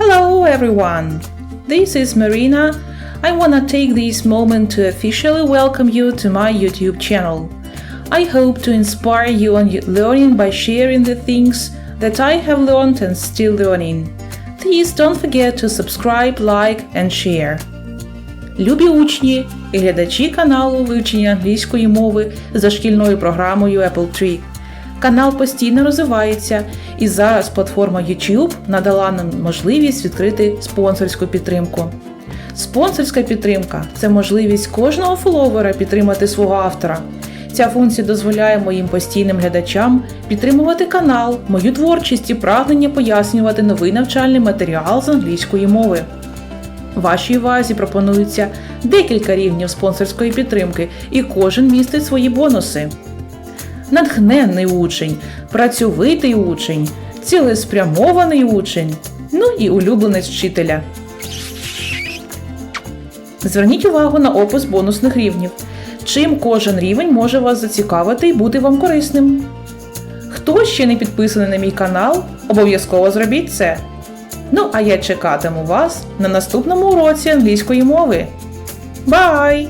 Hello everyone! This is Marina. I wanna take this moment to officially welcome you to my YouTube channel. I hope to inspire you on your learning by sharing the things that I have learned and still learning. Please don't forget to subscribe, like and share. Любі учні і глядачі каналу вивчення англійської мови за шкільною програмою Apple Tree. Канал постійно розвивається, і зараз платформа YouTube надала нам можливість відкрити спонсорську підтримку. Спонсорська підтримка це можливість кожного фоловера підтримати свого автора. Ця функція дозволяє моїм постійним глядачам підтримувати канал, мою творчість і прагнення пояснювати новий навчальний матеріал з англійської мови. Вашій увазі пропонується декілька рівнів спонсорської підтримки, і кожен містить свої бонуси. Натхненний учень, працьовитий учень, цілеспрямований учень, ну і улюбленець вчителя. Зверніть увагу на опис бонусних рівнів. Чим кожен рівень може вас зацікавити і бути вам корисним. Хто ще не підписаний на мій канал, обов'язково зробіть це. Ну, а я чекатиму вас на наступному уроці англійської мови. Бай!